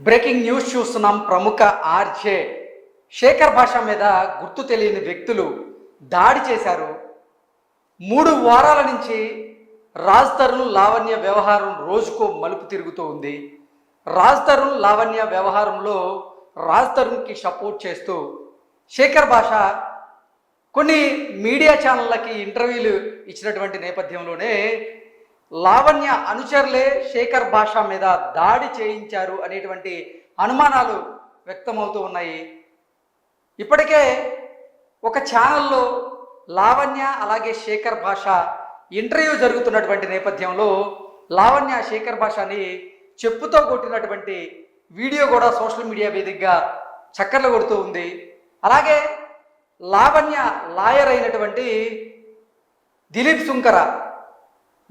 Breaking news చూస్తున్నాం ప్రముఖ RJ. Shekhar భాష మీద గుర్తు తెలియని వ్యక్తులు దాడి చేశారు. మూడు వారాల నుంచి రాజ్ తరుణ్ లావణ్య వ్యవహారం రోజుకో మలుపు తిరుగుతూ ఉంది. రాజ్ తరుణ్ లావణ్య వ్యవహారంలో రాజ్ తరుణ్కి సపోర్ట్ చేస్తూ శేఖర్ భాష కొన్ని మీడియా ఛానళ్ళకి ఇంటర్వ్యూలు ఇచ్చినటువంటి నేపథ్యంలోనే లావణ్య అనుచరులే శేఖర్ భాష మీద దాడి చేయించారు అనేటువంటి అనుమానాలు వ్యక్తమవుతూ ఉన్నాయి. ఇప్పటికే ఒక ఛానల్లో లావణ్య అలాగే శేఖర్ భాష ఇంటర్వ్యూ జరుగుతున్నటువంటి నేపథ్యంలో లావణ్య శేఖర్ భాషని చెప్పుతో కొట్టినటువంటి వీడియో కూడా సోషల్ మీడియా వేదికగా చక్కర్లు కొడుతూ ఉంది. అలాగే లావణ్య లాయర్ అయినటువంటి దిలీప్ సుంకర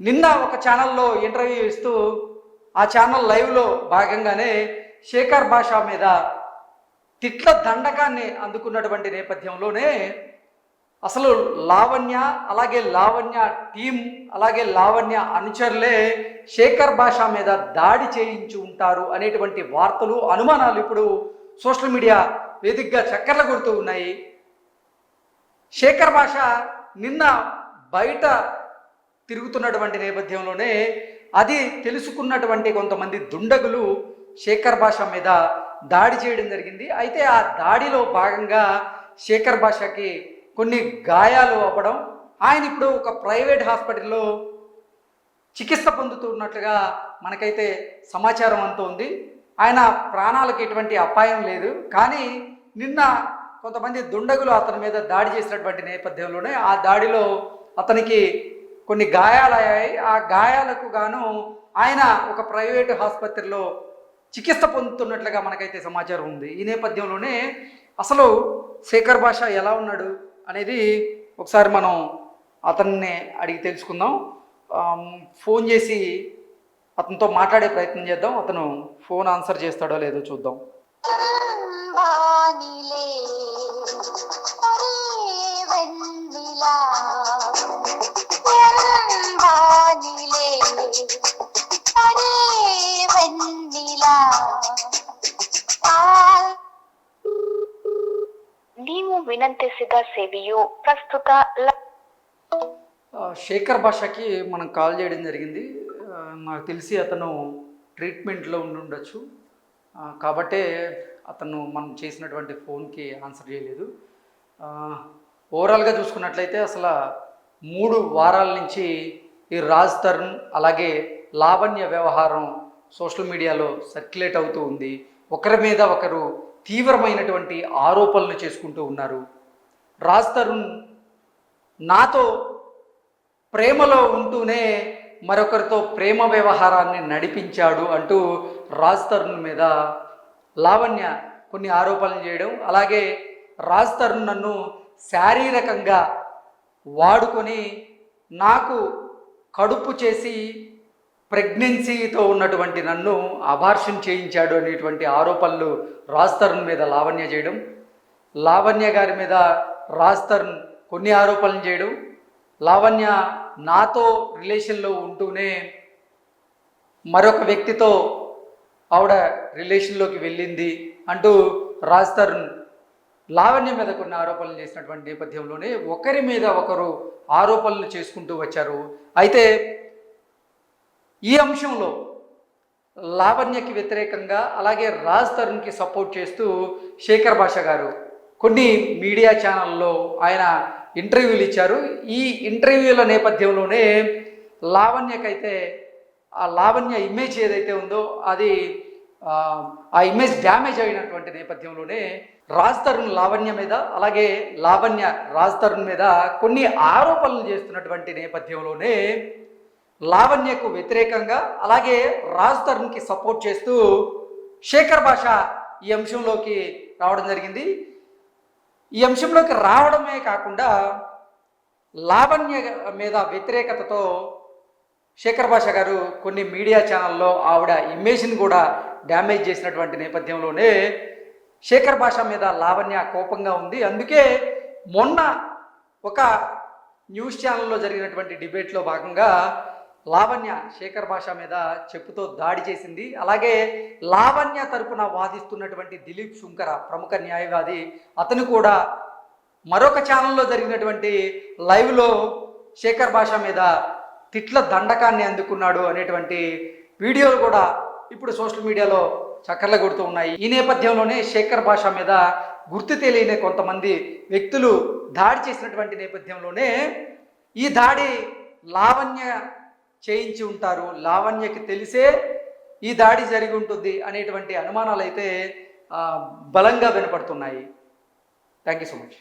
నిన్న ఒక ఛానల్లో ఇంటర్వ్యూ ఇస్తూ ఆ ఛానల్ లైవ్లో భాగంగానే శేఖర్ భాష మీద తిట్ల దండకాన్ని అందుకున్నటువంటి నేపథ్యంలోనే అసలు లావణ్య అలాగే లావణ్య టీం అలాగే లావణ్య అనుచరులే శేఖర్ భాష మీద దాడి చేయించి ఉంటారు అనేటువంటి వార్తలు అనుమానాలు ఇప్పుడు సోషల్ మీడియా వేదికగా చక్కర్లు కొడుతూ ఉన్నాయి. శేఖర్ భాష నిన్న బయట తిరుగుతున్నటువంటి నేపథ్యంలోనే అది తెలుసుకున్నటువంటి కొంతమంది దుండగులు శేఖర్ భాష మీద దాడి చేయడం జరిగింది. అయితే ఆ దాడిలో భాగంగా శేఖర్ భాషకి కొన్ని గాయాలు అవ్వడం ఆయన ఇప్పుడు ఒక ప్రైవేట్ హాస్పిటల్లో చికిత్స పొందుతున్నట్లుగా మనకైతే సమాచారం అంతా ఉంది ఆయన ప్రాణాలకు ఎటువంటి అపాయం లేదు. కానీ నిన్న కొంతమంది దుండగులు అతని మీద దాడి చేసినటువంటి నేపథ్యంలోనే ఆ దాడిలో అతనికి కొన్ని గాయాలయ్యాయి. ఆ గాయాలకు గాను ఆయన ఒక ప్రైవేటు ఆసుపత్రిలో చికిత్స పొందుతున్నట్లుగా మనకైతే సమాచారం ఉంది. ఈ నేపథ్యంలోనే అసలు శేఖర్ భాష ఎలా ఉన్నాడు అనేది ఒకసారి మనం అతన్ని అడిగి తెలుసుకుందాం. ఫోన్ చేసి అతనితో మాట్లాడే ప్రయత్నం చేద్దాం. అతను ఫోన్ ఆన్సర్ చేస్తాడో లేదో చూద్దాం. వానిలే ఒరే వెన్నెలా వానిలే ఒరే వెన్నెలా ಆ ನೀವು ವಿನಂತಿಸಿದ ಸೇವೆಯು ಪ್ರಸ್ತುತ ಲ- ఆ, శేఖర్ భాషకి మనం కాల్ చేయడం జరిగింది ఆ, నాకు తెలిసి అతను ట్రీట్మెంట్లో ఉండి ఉండొచ్చు ఆ, కాబట్టే అతను మనం చేసినటువంటి ఫోన్కి ఆన్సర్ చేయలేదు ఆ, ఓవరాల్గా చూసుకున్నట్లయితే అసలు మూడు వారాల నుంచి ఈ రాజ్ తరుణ్ అలాగే లావణ్య వ్యవహారం సోషల్ మీడియాలో సర్క్యులేట్ అవుతూ ఉంది. ఒకరి మీద ఒకరు తీవ్రమైనటువంటి ఆరోపణలు చేసుకుంటూ ఉన్నారు. రాజ్ తరుణ్ నాతో ప్రేమలో ఉంటూనే మరొకరితో ప్రేమ వ్యవహారాన్ని నడిపించాడు అంటూ రాజ్ తరుణ్ మీద లావణ్య కొన్ని ఆరోపణలు చేయడం అలాగే రాజ్ తరుణ్ నన్ను శారీరకంగా వాడుకొని నాకు కడుపు చేసి ప్రెగ్నెన్సీతో ఉన్నటువంటి నన్ను అబార్షన్ చేయించాడు అనేటువంటి ఆరోపణలు రాజ్ తరుణ్ మీద లావణ్య చేయడం లావణ్య గారి మీద రాజ్ తరుణ్ కొన్ని ఆరోపణలు చేయడం లావణ్య నాతో రిలేషన్లో ఉంటూనే మరొక వ్యక్తితో ఆవిడ రిలేషన్లోకి వెళ్ళింది అంటూ రాజ్ తరుణ్ లావణ్య మీద కొన్ని ఆరోపణలు చేసినటువంటి నేపథ్యంలోనే ఒకరి మీద ఒకరు ఆరోపణలు చేసుకుంటూ వచ్చారు. అయితే ఈ అంశంలో లావణ్యకి వ్యతిరేకంగా అలాగే రాజ్ తరుణ్కి సపోర్ట్ చేస్తూ శేఖర్ భాష గారు కొన్ని మీడియా ఛానల్లో ఆయన ఇంటర్వ్యూలు ఇచ్చారు. ఈ ఇంటర్వ్యూల నేపథ్యంలోనే లావణ్యకైతే ఆ లావణ్య ఇమేజ్ ఏదైతే ఉందో అది ఆ, ఆ ఇమేజ్ డ్యామేజ్ అయినటువంటి నేపథ్యంలోనే రాజ్ తరుణ్ లావణ్య మీద అలాగే లావణ్య రాజ్ తరుణ్ మీద కొన్ని ఆరోపణలు చేస్తున్నటువంటి నేపథ్యంలోనే లావణ్యకు వ్యతిరేకంగా అలాగే రాజ్ తరుణ్కి సపోర్ట్ చేస్తూ శేఖర్ భాష ఈ అంశంలోకి రావడం జరిగింది. ఈ అంశంలోకి రావడమే కాకుండా లావణ్య మీద వ్యతిరేకతతో శేఖర్ భాష గారు కొన్ని మీడియా ఛానల్లో ఆవిడ ఇమేజ్ని కూడా డ్యామేజ్ చేసినటువంటి నేపథ్యంలోనే శేఖర్ భాష మీద లావణ్య కోపంగా ఉంది. అందుకే మొన్న ఒక న్యూస్ ఛానల్లో జరిగినటువంటి డిబేట్లో భాగంగా లావణ్య శేఖర్ భాష మీద చెప్పుతో దాడి చేసింది. అలాగే లావణ్య తరపున వాదిస్తున్నటువంటి దిలీప్ శుంకర ప్రముఖ న్యాయవాది అతను కూడా మరొక ఛానల్లో జరిగినటువంటి లైవ్లో శేఖర్ భాష మీద తిట్ల దండకాన్ని అందుకున్నాడు అనేటువంటి వీడియోలు కూడా ఇప్పుడు సోషల్ మీడియాలో చక్కర్లు కొడుతూ ఉన్నాయి. ఈ నేపథ్యంలోనే శేఖర్ భాష మీద గుర్తు తెలియని కొంతమంది వ్యక్తులు దాడి చేసినటువంటి నేపథ్యంలోనే ఈ దాడి లావణ్య చేయించి ఉంటారు. లావణ్యకి తెలిసే ఈ దాడి జరిగి ఉంటుంది అనేటువంటి అనుమానాలు అయితే బలంగా వినపడుతున్నాయి. Thank you so much